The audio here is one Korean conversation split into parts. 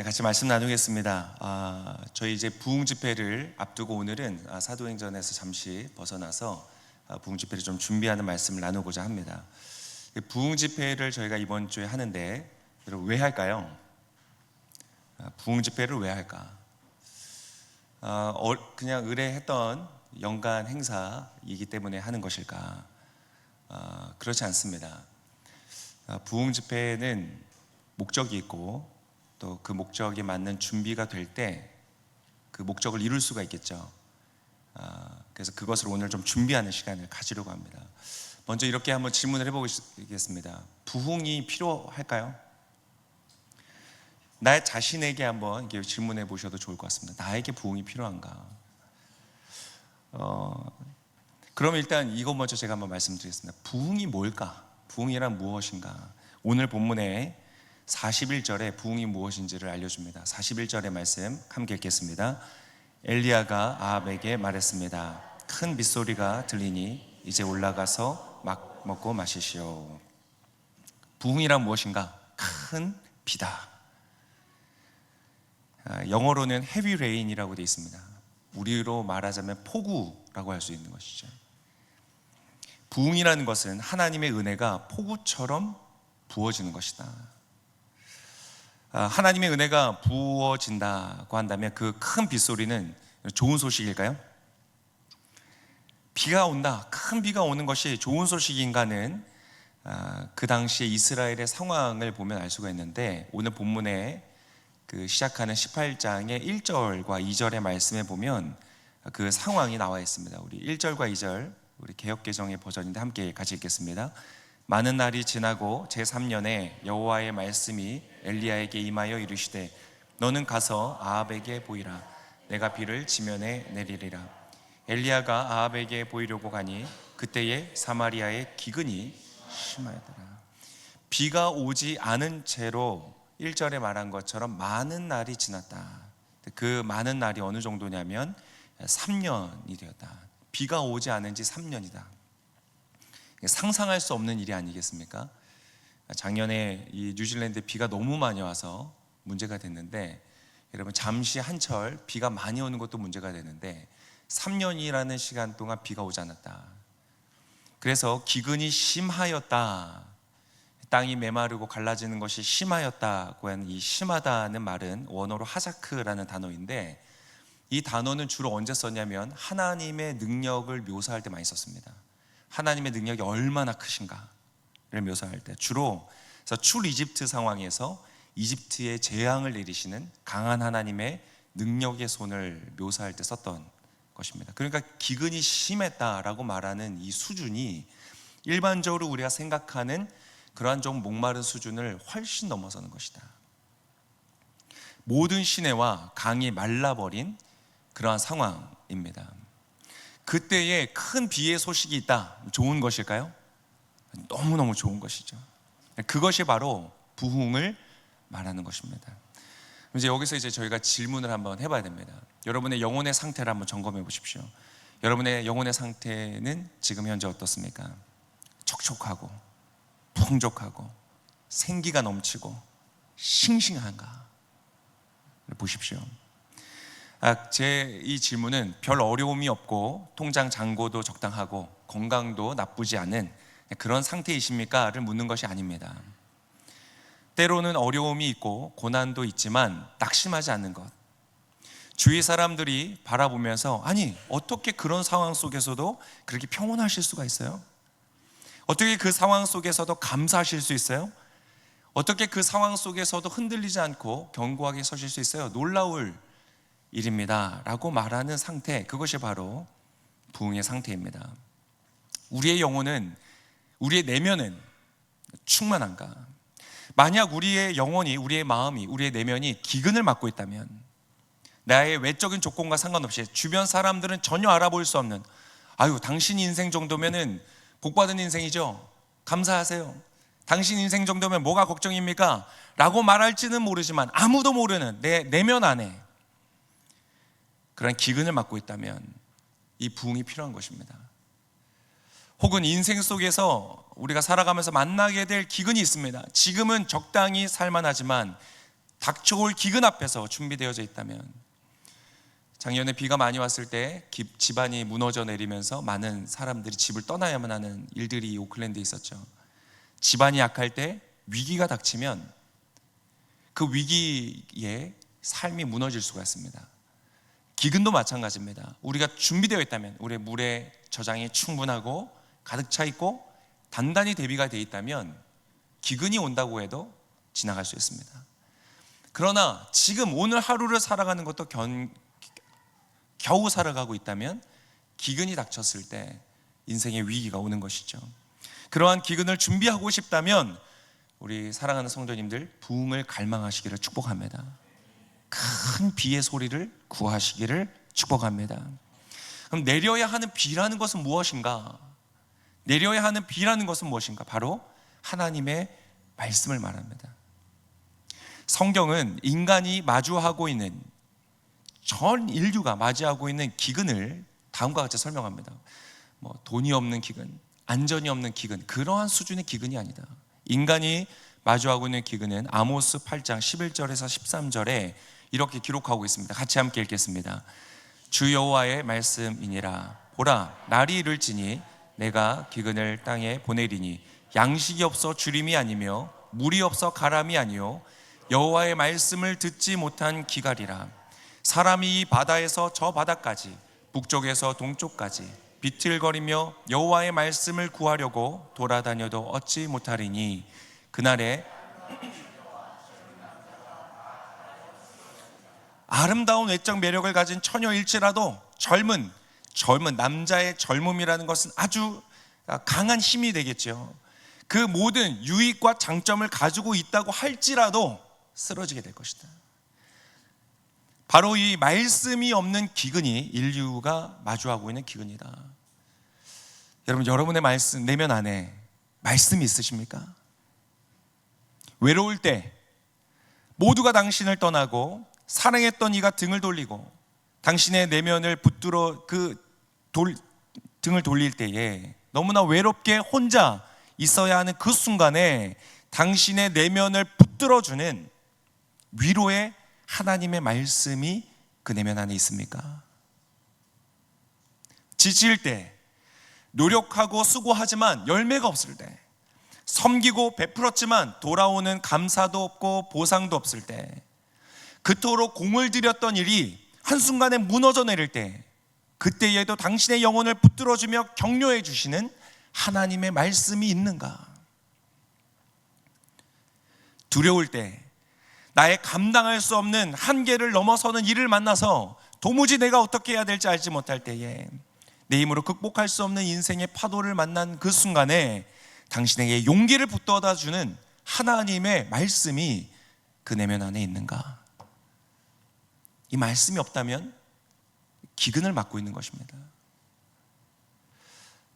네, 같이 말씀 나누겠습니다. 아, 저희 이제 부흥 집회를 앞두고 오늘은 아, 사도행전에서 잠시 벗어나서 아, 부흥 집회를 좀 준비하는 말씀을 나누고자 합니다. 이 부흥 집회를 저희가 이번 주에 하는데 여러분 왜 할까요? 아, 부흥 집회를 왜 할까? 아, 어, 그냥 의뢰했던 연간 행사이기 때문에 하는 것일까? 아, 그렇지 않습니다. 아, 부흥 집회는 목적이 있고 또 그 목적에 맞는 준비가 될 때 그 목적을 이룰 수가 있겠죠. 아, 그래서 그것을 오늘 좀 준비하는 시간을 가지려고 합니다. 먼저 이렇게 한번 질문을 해보겠습니다. 부흥이 필요할까요? 나의 자신에게 한번 이렇게 질문해 보셔도 좋을 것 같습니다. 나에게 부흥이 필요한가? 어, 그럼 일단 이것 먼저 제가 한번 말씀드리겠습니다. 부흥이 뭘까? 부흥이란 무엇인가? 오늘 본문에 41절에 부흥이 무엇인지를 알려줍니다. 41절의 말씀 함께 읽겠습니다. 엘리야가 아합에게 말했습니다. 큰 빗소리가 들리니 이제 올라가서 막 먹고 마시시오. 부흥이란 무엇인가? 큰 비다. 아, 영어로는 heavy rain이라고 되어 있습니다. 우리로 말하자면 폭우라고 할 수 있는 것이죠. 부흥이라는 것은 하나님의 은혜가 폭우처럼 부어지는 것이다. 아, 하나님의 은혜가 부어진다고 한다면 그 큰 빗소리는 좋은 소식일까요? 비가 온다, 큰 비가 오는 것이 좋은 소식인가는 아, 그 당시에 이스라엘의 상황을 보면 알 수가 있는데 오늘 본문에 그 시작하는 18장의 1절과 2절의 말씀에 보면 그 상황이 나와 있습니다. 우리 1절과 2절 우리 개혁 개정의 버전인데 함께 같이 읽겠습니다. 많은 날이 지나고 제 3년에 여호와의 말씀이 엘리야에게 임하여 이르시되 너는 가서 아합에게 보이라. 내가 비를 지면에 내리리라. 엘리야가 아합에게 보이려고 가니 그때에 사마리아의 기근이 심하더라. 비가 오지 않은 채로 1절에 말한 것처럼 많은 날이 지났다. 그 많은 날이 어느 정도냐면 3년이 되었다. 비가 오지 않은 지 3년이다 상상할 수 없는 일이 아니겠습니까? 작년에 이 뉴질랜드 비가 너무 많이 와서 문제가 됐는데 여러분 잠시 한철 비가 많이 오는 것도 문제가 되는데 3년이라는 시간 동안 비가 오지 않았다. 그래서 기근이 심하였다. 땅이 메마르고 갈라지는 것이 심하였다고 하는 이 심하다는 말은 원어로 하자크라는 단어인데 이 단어는 주로 언제 썼냐면 하나님의 능력을 묘사할 때 많이 썼습니다. 하나님의 능력이 얼마나 크신가를 묘사할 때 주로 그래서 출 이집트 상황에서 이집트에 재앙을 내리시는 강한 하나님의 능력의 손을 묘사할 때 썼던 것입니다. 그러니까 기근이 심했다라고 말하는 이 수준이 일반적으로 우리가 생각하는 그러한 좀 목마른 수준을 훨씬 넘어서는 것이다. 모든 시내와 강이 말라버린 그러한 상황입니다. 그때에 큰 비의 소식이 있다. 좋은 것일까요? 너무너무 좋은 것이죠. 그것이 바로 부흥을 말하는 것입니다. 이제 여기서 이제 저희가 질문을 한번 해봐야 됩니다. 여러분의 영혼의 상태를 한번 점검해 보십시오. 여러분의 영혼의 상태는 지금 현재 어떻습니까? 촉촉하고 풍족하고 생기가 넘치고 싱싱한가? 보십시오. 아, 제이 질문은 별 어려움이 없고 통장 잔고도 적당하고 건강도 나쁘지 않은 그런 상태이십니까?를 묻는 것이 아닙니다. 때로는 어려움이 있고 고난도 있지만 낙심하지 않는 것. 주위 사람들이 바라보면서 아니 어떻게 그런 상황 속에서도 그렇게 평온하실 수가 있어요? 어떻게 그 상황 속에서도 감사하실 수 있어요? 어떻게 그 상황 속에서도 흔들리지 않고 견고하게 서실 수 있어요? 놀라울 일입니다. 라고 말하는 상태, 그것이 바로 부흥의 상태입니다. 우리의 영혼은, 우리의 내면은 충만한가? 만약 우리의 영혼이, 우리의 마음이, 우리의 내면이 기근을 맞고 있다면, 나의 외적인 조건과 상관없이 주변 사람들은 전혀 알아볼 수 없는, 아유, 당신 인생 정도면은 복받은 인생이죠? 감사하세요. 당신 인생 정도면 뭐가 걱정입니까? 라고 말할지는 모르지만 아무도 모르는 내 내면 안에 그런 기근을 맞고 있다면 이 부흥이 필요한 것입니다. 혹은 인생 속에서 우리가 살아가면서 만나게 될 기근이 있습니다. 지금은 적당히 살만하지만 닥쳐올 기근 앞에서 준비되어져 있다면 작년에 비가 많이 왔을 때 기- 집안이 무너져 내리면서 많은 사람들이 집을 떠나야만 하는 일들이 오클랜드에 있었죠. 집안이 약할 때 위기가 닥치면 그 위기에 삶이 무너질 수가 있습니다. 기근도 마찬가지입니다. 우리가 준비되어 있다면 우리의 물의 저장이 충분하고 가득 차 있고 단단히 대비가 되어 있다면 기근이 온다고 해도 지나갈 수 있습니다. 그러나 지금 오늘 하루를 살아가는 것도 견, 겨우 살아가고 있다면 기근이 닥쳤을 때 인생의 위기가 오는 것이죠. 그러한 기근을 준비하고 싶다면 우리 사랑하는 성도님들 부흥을 갈망하시기를 축복합니다. 큰 비의 소리를 구하시기를 축복합니다. 그럼 내려야 하는 비라는 것은 무엇인가? 내려야 하는 비라는 것은 무엇인가? 바로 하나님의 말씀을 말합니다. 성경은 인간이 마주하고 있는 전 인류가 맞이하고 있는 기근을 다음과 같이 설명합니다. 뭐 돈이 없는 기근, 안전이 없는 기근, 그러한 수준의 기근이 아니다. 인간이 마주하고 있는 기근은 아모스 8장 11절에서 13절에 이렇게 기록하고 있습니다. 같이 함께 읽겠습니다. 주 여호와의 말씀이니라 보라 날이 이를지니 내가 기근을 땅에 보내리니 양식이 없어 주림이 아니며 물이 없어 가람이 아니요 여호와의 말씀을 듣지 못한 기갈이라 사람이 이 바다에서 저 바다까지 북쪽에서 동쪽까지 비틀거리며 여호와의 말씀을 구하려고 돌아다녀도 얻지 못하리니 그날에 아름다운 외적 매력을 가진 처녀일지라도 젊은 젊은 남자의 젊음이라는 것은 아주 강한 힘이 되겠죠. 그 모든 유익과 장점을 가지고 있다고 할지라도 쓰러지게 될 것이다. 바로 이 말씀이 없는 기근이 인류가 마주하고 있는 기근이다. 여러분, 여러분의 말씀, 내면 안에 말씀이 있으십니까? 외로울 때 모두가 당신을 떠나고 사랑했던 이가 등을 돌리고 당신의 내면을 붙들어 그 돌, 등을 돌릴 때에 너무나 외롭게 혼자 있어야 하는 그 순간에 당신의 내면을 붙들어주는 위로의 하나님의 말씀이 그 내면 안에 있습니까? 지칠 때, 노력하고 수고하지만 열매가 없을 때, 섬기고 베풀었지만 돌아오는 감사도 없고 보상도 없을 때, 그토록 공을 들였던 일이 한순간에 무너져 내릴 때, 그때에도 당신의 영혼을 붙들어 주며 격려해 주시는 하나님의 말씀이 있는가? 두려울 때, 나의 감당할 수 없는 한계를 넘어서는 일을 만나서 도무지 내가 어떻게 해야 될지 알지 못할 때에 내 힘으로 극복할 수 없는 인생의 파도를 만난 그 순간에 당신에게 용기를 붙어다 주는 하나님의 말씀이 그 내면 안에 있는가? 이 말씀이 없다면 기근을 맞고 있는 것입니다.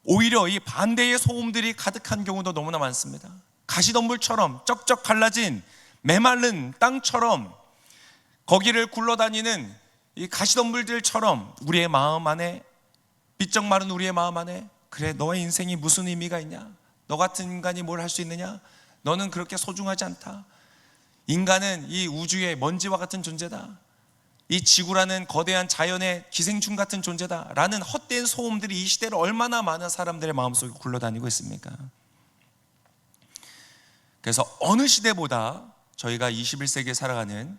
오히려 이 반대의 소음들이 가득한 경우도 너무나 많습니다. 가시덤불처럼 쩍쩍 갈라진 메마른 땅처럼 거기를 굴러다니는 이 가시덤불들처럼 우리의 마음 안에 삐쩍 마른 우리의 마음 안에 그래 너의 인생이 무슨 의미가 있냐? 너 같은 인간이 뭘 할 수 있느냐? 너는 그렇게 소중하지 않다. 인간은 이 우주의 먼지와 같은 존재다. 이 지구라는 거대한 자연의 기생충 같은 존재다라는 헛된 소음들이 이 시대를 얼마나 많은 사람들의 마음속에 굴러다니고 있습니까? 그래서 어느 시대보다 저희가 21세기에 살아가는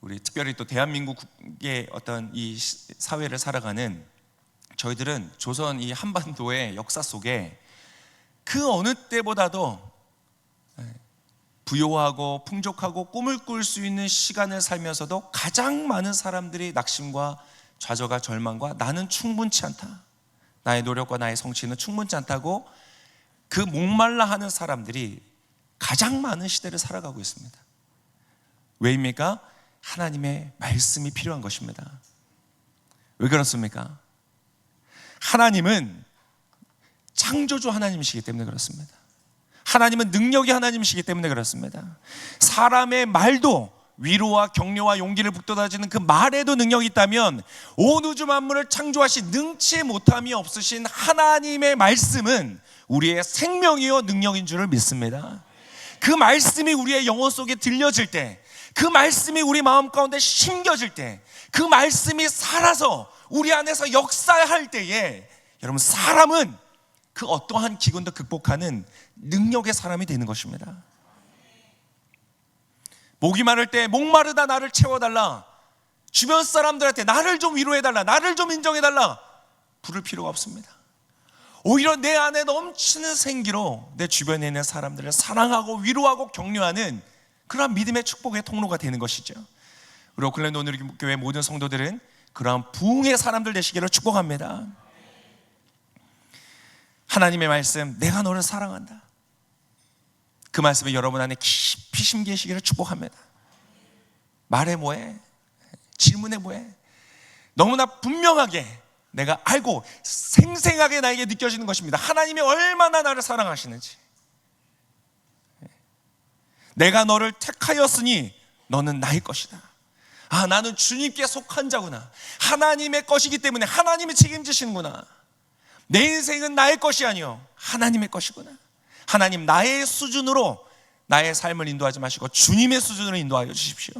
우리 특별히 또 대한민국의 어떤 이 사회를 살아가는 저희들은 조선 이 한반도의 역사 속에 그 어느 때보다도 부요하고 풍족하고 꿈을 꿀 수 있는 시간을 살면서도 가장 많은 사람들이 낙심과 좌절과 절망과 나는 충분치 않다. 나의 노력과 나의 성취는 충분치 않다고 그 목말라 하는 사람들이 가장 많은 시대를 살아가고 있습니다. 왜입니까? 하나님의 말씀이 필요한 것입니다. 왜 그렇습니까? 하나님은 창조주 하나님이시기 때문에 그렇습니다. 하나님은 능력이 하나님이시기 때문에 그렇습니다. 사람의 말도 위로와 격려와 용기를 북돋아주는 그 말에도 능력이 있다면 온 우주 만물을 창조하신 능치 못함이 없으신 하나님의 말씀은 우리의 생명이요 능력인 줄을 믿습니다. 그 말씀이 우리의 영혼 속에 들려질 때 그 말씀이 우리 마음 가운데 심겨질 때, 그 말씀이 살아서 우리 안에서 역사할 때에 여러분 사람은 그 어떠한 기근도 극복하는 능력의 사람이 되는 것입니다. 목이 마를 때 목마르다 나를 채워달라. 주변 사람들한테 나를 좀 위로해달라. 나를 좀 인정해달라. 부를 필요가 없습니다. 오히려 내 안에 넘치는 생기로 내 주변에 있는 사람들을 사랑하고 위로하고 격려하는 그러한 믿음의 축복의 통로가 되는 것이죠. 우리 오클랜드 오늘 교회 모든 성도들은 그러한 부흥의 사람들 되시기를 축복합니다. 하나님의 말씀, 내가 너를 사랑한다. 그 말씀이 여러분 안에 깊이 심기시기를 축복합니다. 말해 뭐해? 질문해 뭐해? 너무나 분명하게 내가 알고 생생하게 나에게 느껴지는 것입니다. 하나님이 얼마나 나를 사랑하시는지. 내가 너를 택하였으니 너는 나의 것이다. 아, 나는 주님께 속한 자구나. 하나님의 것이기 때문에 하나님이 책임지시는구나. 내 인생은 나의 것이 아니요. 하나님의 것이구나. 하나님 나의 수준으로 나의 삶을 인도하지 마시고 주님의 수준으로 인도하여 주십시오.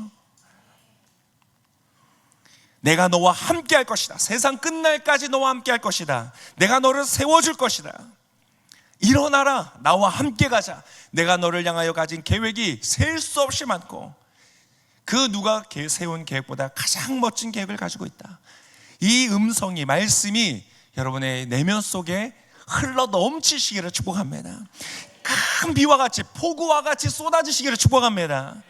내가 너와 함께 할 것이다. 세상 끝날까지 너와 함께 할 것이다. 내가 너를 세워줄 것이다. 일어나라. 나와 함께 가자. 내가 너를 향하여 가진 계획이 셀 수 없이 많고 그 누가 세운 계획보다 가장 멋진 계획을 가지고 있다. 이 음성이, 말씀이 여러분의 내면 속에 흘러 넘치시기를 축복합니다. 큰 비와 같이 폭우와 같이 쏟아지시기를 축복합니다.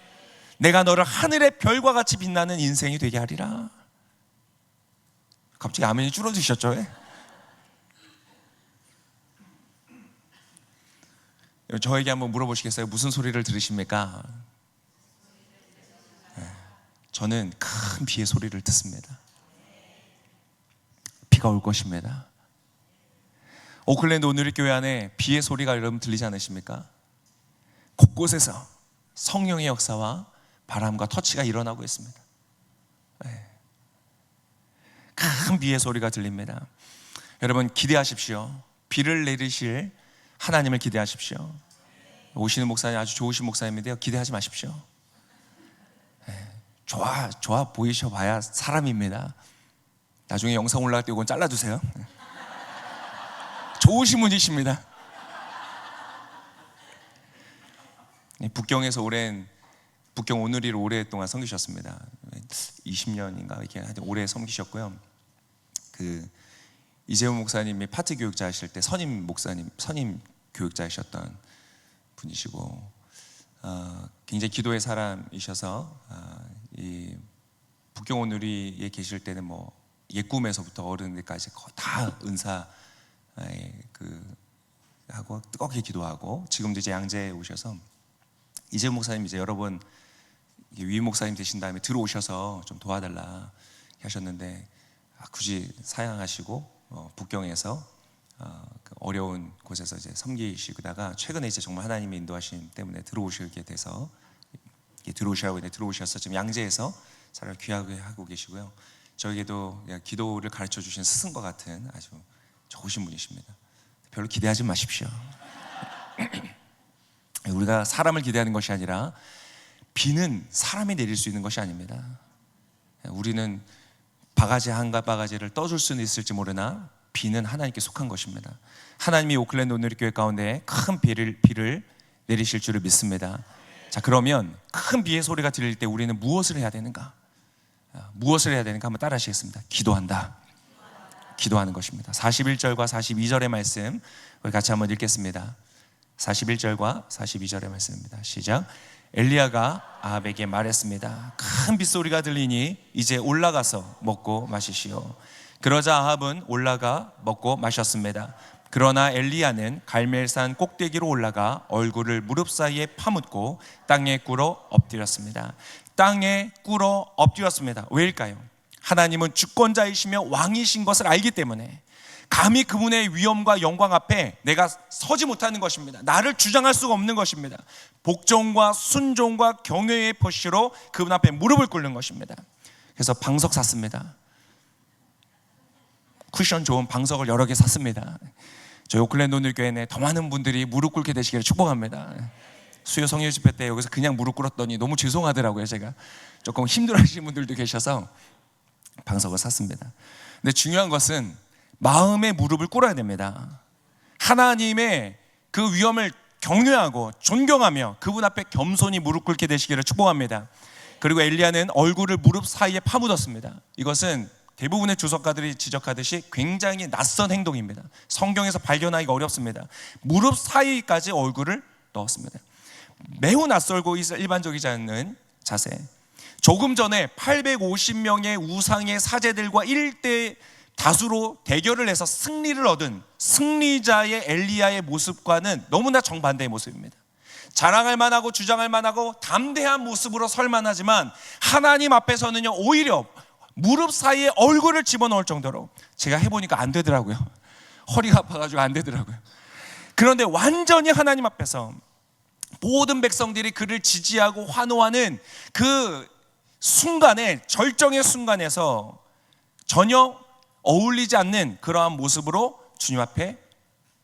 내가 너를 하늘의 별과 같이 빛나는 인생이 되게 하리라. 갑자기 아멘이 줄어드셨죠? 예? 저에게 한번 물어보시겠어요? 무슨 소리를 들으십니까? 예, 저는 큰 비의 소리를 듣습니다. 비가 올 것입니다. 오클랜드 오늘의 교회 안에 비의 소리가 여러분 들리지 않으십니까? 곳곳에서 성령의 역사와 바람과 터치가 일어나고 있습니다. 네. 큰 비의 소리가 들립니다. 여러분 기대하십시오. 비를 내리실 하나님을 기대하십시오. 오시는 목사님 아주 좋으신 목사님인데요. 기대하지 마십시오. 네. 좋아 좋아 보이셔 봐야 사람입니다. 나중에 영상 올라갈 때 이건 잘라주세요. 네. 좋으신 분이십니다. 북경에서 오랜 북경 오늘이를 오랫동안 섬기셨습니다. 20년인가 이렇게 하여튼 오래 섬기셨고요. 그 이재훈 목사님이 파트 교육자 하실 때 선임 목사님, 선임 교육자이셨던 분이시고 어, 굉장히 기도의 사람이셔서 어, 이 북경 오늘이에 계실 때는 뭐 옛 꿈에서부터 어른들까지 다 은사 그 하고 뜨겁게 기도하고 지금도 이제 양재에 오셔서 이재 목사님 이제 여러 번위 목사님 되신 다음에 들어오셔서 좀 도와달라 하셨는데 아, 굳이 사양하시고 어, 북경에서 어, 그 어려운 곳에서 이제 섬기시다가 최근에 이제 정말 하나님의 인도하심 때문에 들어오시게 돼서 들어오시라고 이제 들어오셔서 지금 양재에서 잘 귀하게 하고 계시고요. 저에게도 기도를 가르쳐 주신 스승과 같은 아주 좋으신 분이십니다. 별로 기대하지 마십시오. 우리가 사람을 기대하는 것이 아니라 비는 사람이 내릴 수 있는 것이 아닙니다. 우리는 바가지 한가 바가지를 떠줄 수는 있을지 모르나 비는 하나님께 속한 것입니다. 하나님이 오클랜드 오늘 교회 가운데 큰 비를 비를 내리실 줄을 믿습니다. 자 그러면 큰 비의 소리가 들릴 때 우리는 무엇을 해야 되는가? 무엇을 해야 되는가 한번 따라 하시겠습니다. 기도한다. 기도하는 것입니다. 41절과 42절의 말씀 우리 같이 한번 읽겠습니다. 41절과 42절의 말씀입니다. 시작. 엘리야가 아합에게 말했습니다. 큰 빗소리가 들리니 이제 올라가서 먹고 마시시오. 그러자 아합은 올라가 먹고 마셨습니다. 그러나 엘리야는 갈멜산 꼭대기로 올라가 얼굴을 무릎 사이에 파묻고 땅에 꿇어 엎드렸습니다. 땅에 꿇어 엎드렸습니다. 왜일까요? 하나님은 주권자이시며 왕이신 것을 알기 때문에 감히 그분의 위엄과 영광 앞에 내가 서지 못하는 것입니다. 나를 주장할 수가 없는 것입니다. 복종과 순종과 경외의 포시로 그분 앞에 무릎을 꿇는 것입니다. 그래서 방석 샀습니다. 쿠션 좋은 방석을 여러 개 샀습니다. 저희 오클랜드 오늘 교회 내더 많은 분들이 무릎 꿇게 되시기를 축복합니다. 수요 성령 집회 때 여기서 그냥 무릎 꿇었더니 너무 죄송하더라고요. 제가 조금 힘들어하시는 분들도 계셔서 방석을 샀습니다. 근데 중요한 것은 마음의 무릎을 꿇어야 됩니다. 하나님의 그 위험을 경외하고 존경하며 그분 앞에 겸손히 무릎 꿇게 되시기를 축복합니다. 그리고 엘리야는 얼굴을 무릎 사이에 파묻었습니다. 이것은 대부분의 주석가들이 지적하듯이 굉장히 낯선 행동입니다. 성경에서 발견하기가 어렵습니다. 무릎 사이까지 얼굴을 넣었습니다. 매우 낯설고 일반적이지 않는 자세. 조금 전에 850명의 우상의 사제들과 1대 다수로 대결을 해서 승리를 얻은 승리자의 엘리야의 모습과는 너무나 정반대의 모습입니다. 자랑할 만하고 주장할 만하고 담대한 모습으로 설 만하지만 하나님 앞에서는요 오히려 무릎 사이에 얼굴을 집어넣을 정도로 제가 해보니까 안 되더라고요. 허리가 아파가지고 안 되더라고요. 그런데 완전히 하나님 앞에서 모든 백성들이 그를 지지하고 환호하는 그 순간에 절정의 순간에서 전혀 어울리지 않는 그러한 모습으로 주님 앞에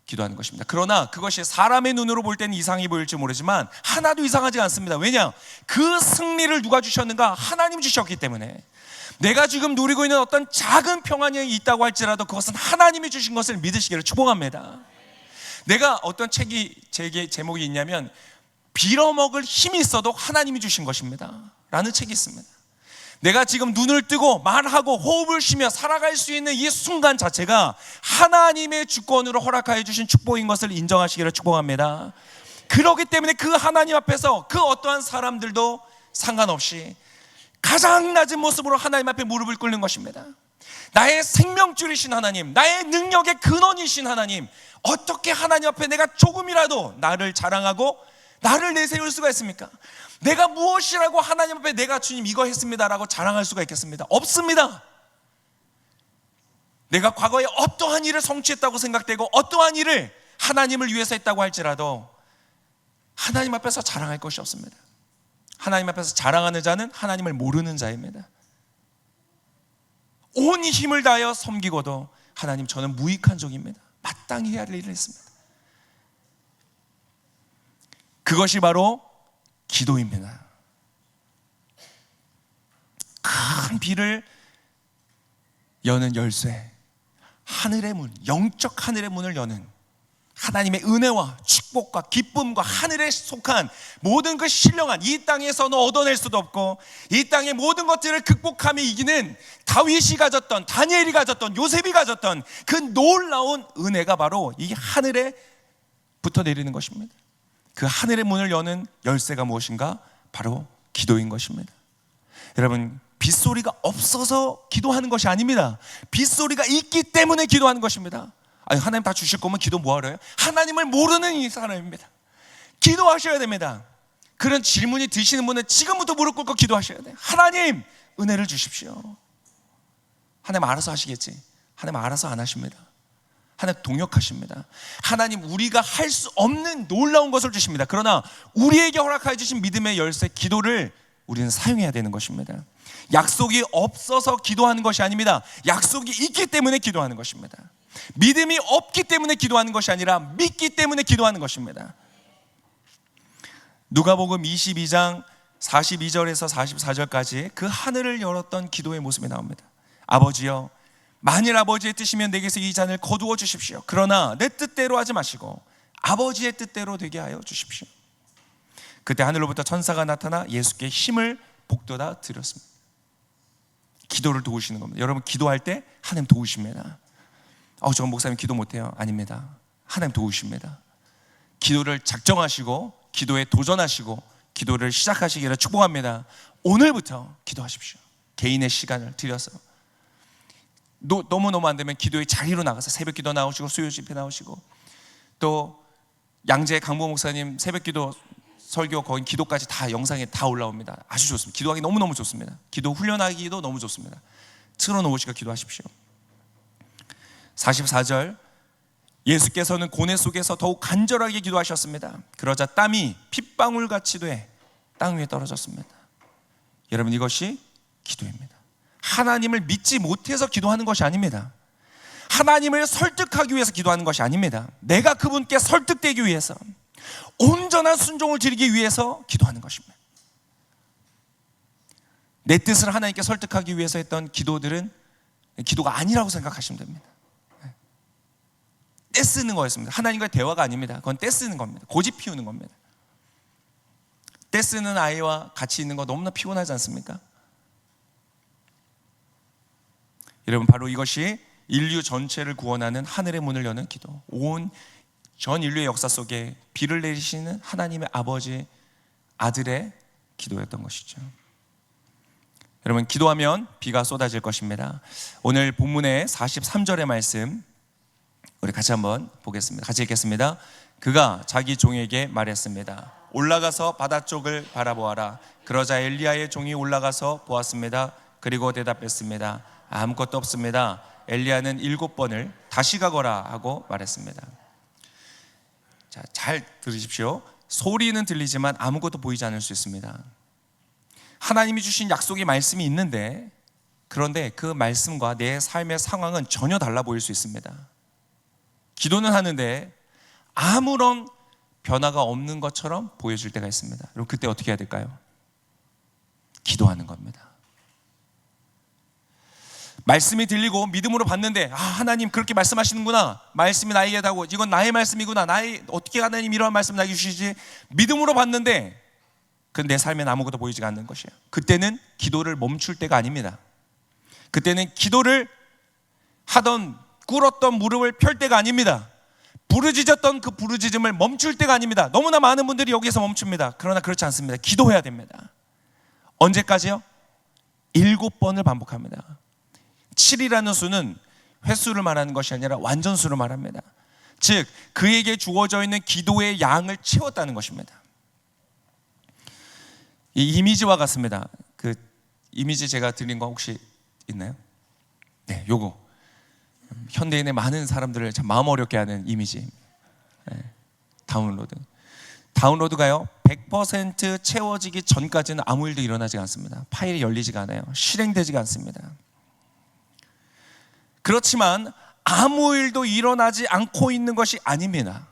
기도하는 것입니다. 그러나 그것이 사람의 눈으로 볼 때는 이상해 보일지 모르지만 하나도 이상하지 않습니다. 왜냐? 그 승리를 누가 주셨는가? 하나님 주셨기 때문에. 내가 지금 누리고 있는 어떤 작은 평안이 있다고 할지라도 그것은 하나님이 주신 것을 믿으시기를 축복합니다. 내가 어떤 책이 제게 제목이 있냐면 빌어먹을 힘이 있어도 하나님이 주신 것입니다. 라는 책이 있습니다. 내가 지금 눈을 뜨고 말하고 호흡을 쉬며 살아갈 수 있는 이 순간 자체가 하나님의 주권으로 허락하여 주신 축복인 것을 인정하시기를 축복합니다. 그렇기 때문에 그 하나님 앞에서 그 어떠한 사람들도 상관없이 가장 낮은 모습으로 하나님 앞에 무릎을 꿇는 것입니다. 나의 생명줄이신 하나님, 나의 능력의 근원이신 하나님, 어떻게 하나님 앞에 내가 조금이라도 나를 자랑하고 나를 내세울 수가 있습니까? 내가 무엇이라고 하나님 앞에 내가 주님 이거 했습니다라고 자랑할 수가 있겠습니다. 없습니다. 내가 과거에 어떠한 일을 성취했다고 생각되고 어떠한 일을 하나님을 위해서 했다고 할지라도 하나님 앞에서 자랑할 것이 없습니다. 하나님 앞에서 자랑하는 자는 하나님을 모르는 자입니다. 온 힘을 다하여 섬기고도 하나님 저는 무익한 종입니다. 마땅히 해야 할 일을 했습니다. 그것이 바로 기도입니다. 큰 비를 여는 열쇠, 하늘의 문, 영적 하늘의 문을 여는 하나님의 은혜와 축복과 기쁨과 하늘에 속한 모든 그 신령한 이 땅에서는 얻어낼 수도 없고 이 땅의 모든 것들을 극복하며 이기는 다윗이 가졌던 다니엘이 가졌던 요셉이 가졌던 그 놀라운 은혜가 바로 이 하늘에 붙어 내리는 것입니다. 그 하늘의 문을 여는 열쇠가 무엇인가? 바로 기도인 것입니다. 여러분, 빗소리가 없어서 기도하는 것이 아닙니다. 빗소리가 있기 때문에 기도하는 것입니다. 아니, 하나님 다 주실 거면 기도 뭐하러 요 하나님을 모르는 이 사람입니다. 기도하셔야 됩니다. 그런 질문이 드시는 분은 지금부터 무릎 꿇고 기도하셔야 돼요. 하나님, 은혜를 주십시오. 하나님 알아서 하시겠지. 하나님 알아서 안 하십니다. 하나님 동역하십니다. 하나님 우리가 할 수 없는 놀라운 것을 주십니다. 그러나 우리에게 허락하여 주신 믿음의 열쇠 기도를 우리는 사용해야 되는 것입니다. 약속이 없어서 기도하는 것이 아닙니다. 약속이 있기 때문에 기도하는 것입니다. 믿음이 없기 때문에 기도하는 것이 아니라 믿기 때문에 기도하는 것입니다. 누가복음 22장 42절에서 44절까지 그 하늘을 열었던 기도의 모습이 나옵니다. 아버지여 만일 아버지의 뜻이면 내게서 이 잔을 거두어 주십시오. 그러나 내 뜻대로 하지 마시고 아버지의 뜻대로 되게 하여 주십시오. 그때 하늘로부터 천사가 나타나 예수께 힘을 복돋아 드렸습니다. 기도를 도우시는 겁니다. 여러분 기도할 때 하나님 도우십니다. 어, 저 목사님 기도 못해요. 아닙니다. 하나님 도우십니다. 기도를 작정하시고 기도에 도전하시고 기도를 시작하시기를 축복합니다. 오늘부터 기도하십시오. 개인의 시간을 들여서 너무너무 안 되면 기도의 자리로 나가서 새벽 기도 나오시고 수요 집회 나오시고 또 양재 강보 목사님 새벽 기도 설교 거기 기도까지 다 영상에 다 올라옵니다. 아주 좋습니다. 기도하기 너무너무 좋습니다. 기도 훈련하기도 너무 좋습니다. 틀어 놓으시고 기도하십시오. 44절 예수께서는 고뇌 속에서 더욱 간절하게 기도하셨습니다. 그러자 땀이 핏방울 같이 돼 땅 위에 떨어졌습니다. 여러분 이것이 기도입니다. 하나님을 믿지 못해서 기도하는 것이 아닙니다. 하나님을 설득하기 위해서 기도하는 것이 아닙니다. 내가 그분께 설득되기 위해서 온전한 순종을 드리기 위해서 기도하는 것입니다. 내 뜻을 하나님께 설득하기 위해서 했던 기도들은 기도가 아니라고 생각하시면 됩니다. 떼쓰는 거였습니다. 하나님과의 대화가 아닙니다. 그건 떼쓰는 겁니다. 고집 피우는 겁니다. 떼쓰는 아이와 같이 있는 거 너무나 피곤하지 않습니까? 여러분 바로 이것이 인류 전체를 구원하는 하늘의 문을 여는 기도. 온 전 인류의 역사 속에 비를 내리시는 하나님의 아버지 아들의 기도였던 것이죠. 여러분 기도하면 비가 쏟아질 것입니다. 오늘 본문의 43절의 말씀 우리 같이 한번 보겠습니다. 같이 읽겠습니다. 그가 자기 종에게 말했습니다. 올라가서 바다 쪽을 바라보아라. 그러자 엘리야의 종이 올라가서 보았습니다. 그리고 대답했습니다. 아무것도 없습니다. 엘리야는 일곱 번을 다시 가거라 하고 말했습니다. 자, 잘 들으십시오. 소리는 들리지만 아무것도 보이지 않을 수 있습니다. 하나님이 주신 약속의 말씀이 있는데 그런데 그 말씀과 내 삶의 상황은 전혀 달라 보일 수 있습니다. 기도는 하는데 아무런 변화가 없는 것처럼 보여질 때가 있습니다. 그럼 그때 어떻게 해야 될까요? 기도하는 겁니다. 말씀이 들리고 믿음으로 받는데 아 하나님 그렇게 말씀하시는구나. 말씀이 나에게 다고 이건 나의 말씀이구나. 나의 어떻게 하나님 이러한 말씀 나에게 주시지? 믿음으로 받는데 그내 삶엔 아무것도 보이지가 않는 것이에요. 그때는 기도를 멈출 때가 아닙니다. 그때는 기도를 하던 꿇었던 무릎을 펼 때가 아닙니다. 부르짖었던 그 부르짖음을 멈출 때가 아닙니다. 너무나 많은 분들이 여기서 멈춥니다. 그러나 그렇지 않습니다. 기도해야 됩니다. 언제까지요? 일곱 번을 반복합니다 7이라는 수는 횟수를 말하는 것이 아니라 완전수를 말합니다. 즉, 그에게 주어져 있는 기도의 양을 채웠다는 것입니다. 이 이미지와 같습니다. 그 이미지 제가 드린 거 혹시 있나요? 네, 요거. 현대인의 많은 사람들을 참 마음 어렵게 하는 이미지. 네, 다운로드. 다운로드가요, 100% 채워지기 전까지는 아무 일도 일어나지 않습니다. 파일이 열리지가 않아요. 실행되지가 않습니다. 그렇지만 아무 일도 일어나지 않고 있는 것이 아닙니다.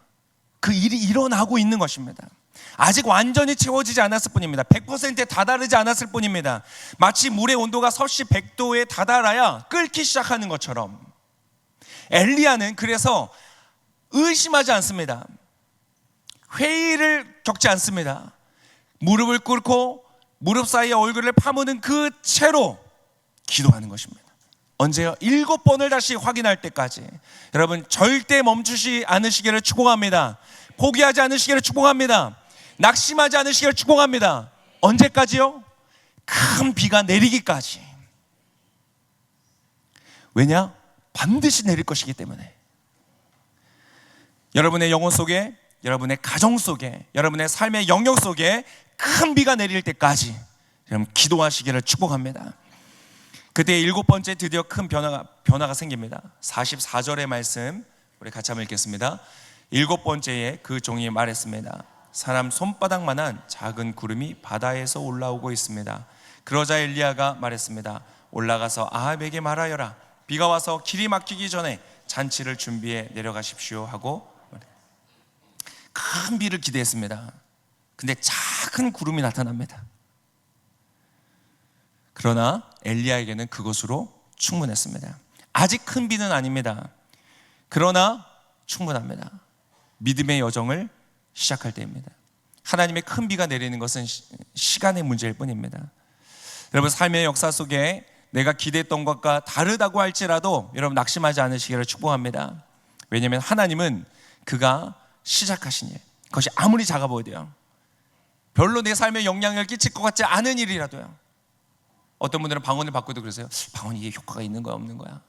그 일이 일어나고 있는 것입니다. 아직 완전히 채워지지 않았을 뿐입니다. 100%에 다다르지 않았을 뿐입니다. 마치 물의 온도가 섭씨 100도에 다다라야 끓기 시작하는 것처럼 엘리야는 그래서 의심하지 않습니다. 회의를 겪지 않습니다. 무릎을 꿇고 무릎 사이에 얼굴을 파무는 그 채로 기도하는 것입니다. 언제요? 일곱 번을 다시 확인할 때까지. 여러분, 절대 멈추지 않으시기를 축복합니다. 포기하지 않으시기를 축복합니다. 낙심하지 않으시기를 축복합니다. 언제까지요? 큰 비가 내리기까지. 왜냐? 반드시 내릴 것이기 때문에. 여러분의 영혼 속에, 여러분의 가정 속에, 여러분의 삶의 영역 속에 큰 비가 내릴 때까지 여러분 기도하시기를 축복합니다. 그때 일곱 번째 드디어 큰 변화가, 변화가 생깁니다. 44절의 말씀, 우리 같이 한번 읽겠습니다. 일곱 번째에 그 종이 말했습니다. 사람 손바닥만한 작은 구름이 바다에서 올라오고 있습니다. 그러자 엘리야가 말했습니다. 올라가서 아합에게 말하여라. 비가 와서 길이 막히기 전에 잔치를 준비해 내려가십시오 하고 큰 비를 기대했습니다. 근데 작은 구름이 나타납니다. 그러나 엘리야에게는 그것으로 충분했습니다. 아직 큰 비는 아닙니다. 그러나 충분합니다. 믿음의 여정을 시작할 때입니다. 하나님의 큰 비가 내리는 것은 시간의 문제일 뿐입니다. 여러분 삶의 역사 속에 내가 기대했던 것과 다르다고 할지라도 여러분 낙심하지 않으시기를 축복합니다. 왜냐하면 하나님은 그가 시작하신 일, 그것이 아무리 작아 보여도요. 별로 내 삶에 영향을 끼칠 것 같지 않은 일이라도요. 어떤 분들은 방언을 받고도 그러세요. 방언이 이게 효과가 있는 거야, 없는 거야.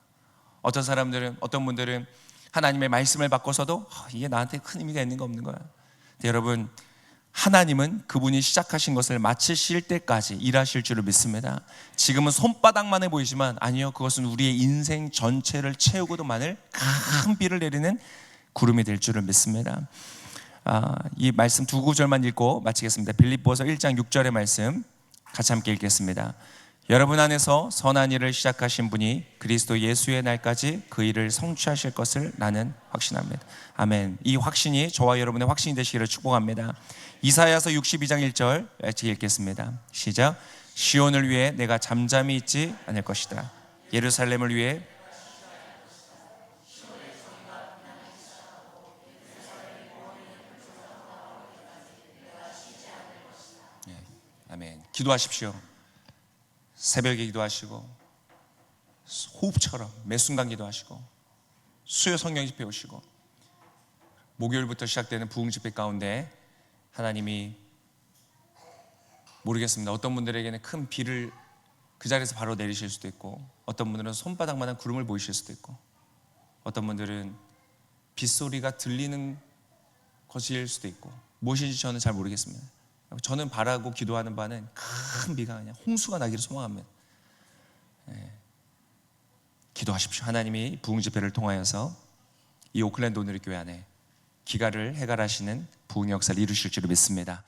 어떤 사람들은, 어떤 분들은 하나님의 말씀을 바꿔서도 아, 이게 나한테 큰 의미가 있는 거 없는 거야. 여러분, 하나님은 그분이 시작하신 것을 마치실 때까지 일하실 줄을 믿습니다. 지금은 손바닥만 해 보이지만 아니요, 그것은 우리의 인생 전체를 채우고도 많을 큰 비를 내리는 구름이 될 줄을 믿습니다. 아, 이 말씀 두 구절만 읽고 마치겠습니다. 빌립보서 1장 6절의 말씀 같이 함께 읽겠습니다. 여러분 안에서 선한 일을 시작하신 분이 그리스도 예수의 날까지 그 일을 성취하실 것을 나는 확신합니다. 아멘. 이 확신이 저와 여러분의 확신이 되시기를 축복합니다. 이사야서 62장 1절 같이 읽겠습니다. 시작. 시온을 위해 내가 잠잠히 있지 않을 것이다. 예루살렘을 위해 예, 아멘. 기도하십시오. 새벽에 기도하시고 호흡처럼 매 순간 기도하시고 수요 성경 집회 오시고 목요일부터 시작되는 부흥 집회 가운데 하나님이 모르겠습니다. 어떤 분들에게는 큰 비를 그 자리에서 바로 내리실 수도 있고 어떤 분들은 손바닥만한 구름을 보이실 수도 있고 어떤 분들은 빗소리가 들리는 것일 수도 있고 무엇인지 저는 잘 모르겠습니다. 저는 바라고 기도하는 바는 큰 비가 그냥 홍수가 나기를 소망합니다. 예. 기도하십시오. 하나님이 부흥 집회를 통하여서 이 오클랜드 오늘의 교회 안에 기가를 해갈하시는 부흥 역사를 이루실 줄을 믿습니다.